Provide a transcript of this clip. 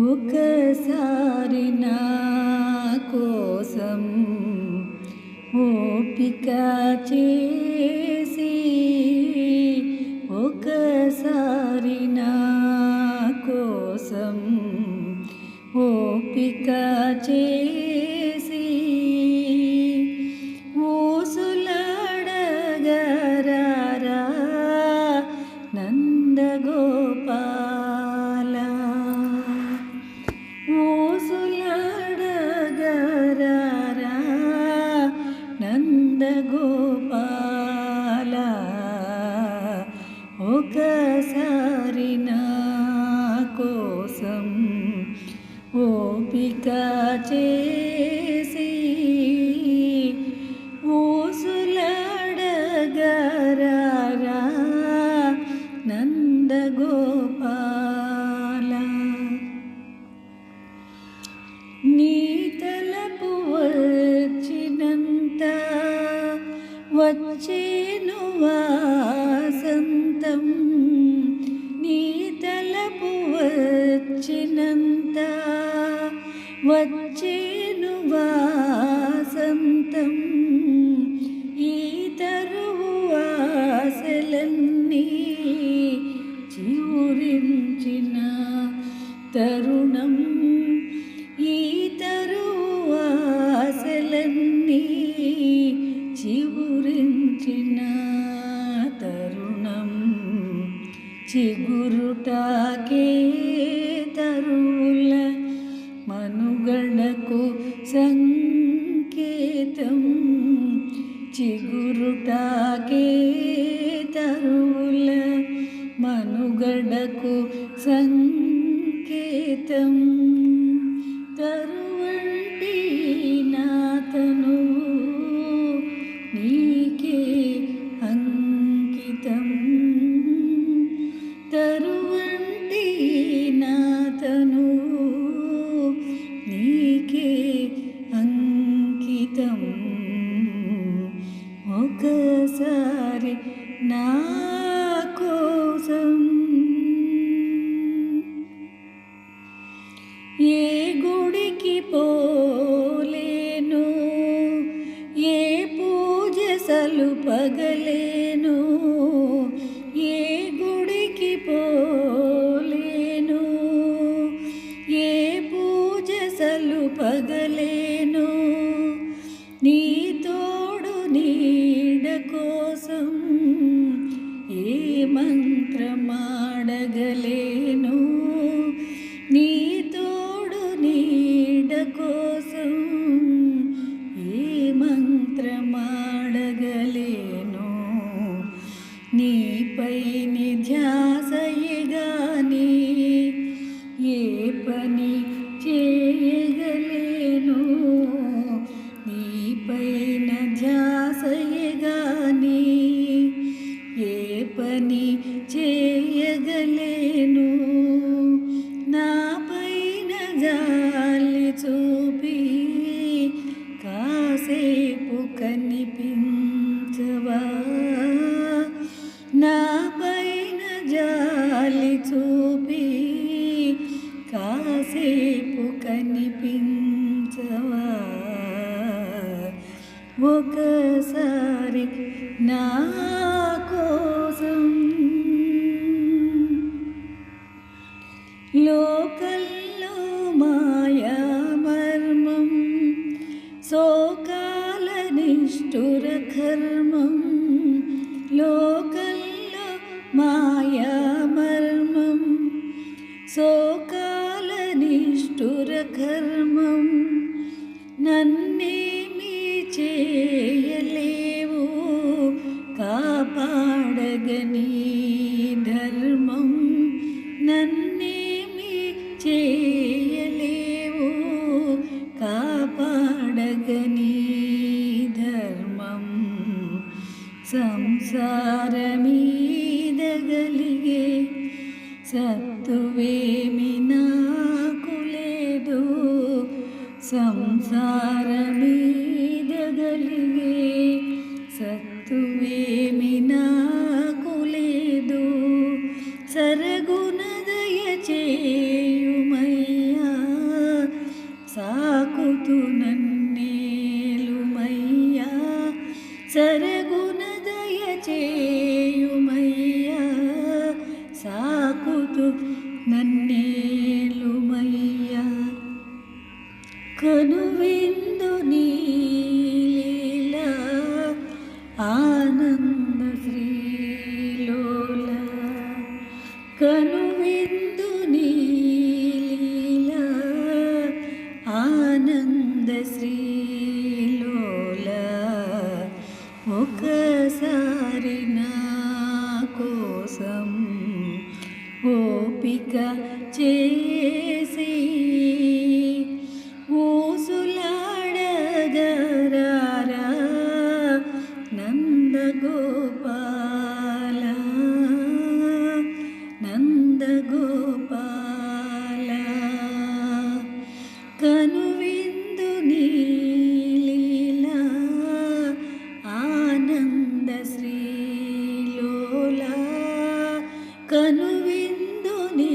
ఒకసారి నా కోసం ఓపిక చేసి ఒకసారి నా కోసం ఓపిక చేసి ఓపిక చేసి ఊసులాడగరారా నందగోపాల. నీ తలపు వచ్చినంత వచ్చేను వచ్చేను వాసంతం. ఈ తరువు ఆశలన్నీ చివురించిన తరుణం. ఈ తరువు ఆశలన్నీ చివురించిన తరుణం. చిగురుటాకే సంకేతం చిగురుటాకే తరువుల మనుగడకు సంకేతం. పోలేను ఏ గుడికి పోలేను ఏ పూజ సలుపగలేను నీ తోడు నీడ కోసం ఏ మంత్రమా ഘോരകർമ്മം ലോകല്ലോ മായാമർമ്മം സോകാലനിഷ്ഠുരകർമ്മം നന്നേ संसारी दगले सत्वे मिना कुले కనువిందు నీలీలా ఆనంద శ్రీలోలా కనువిందు నీ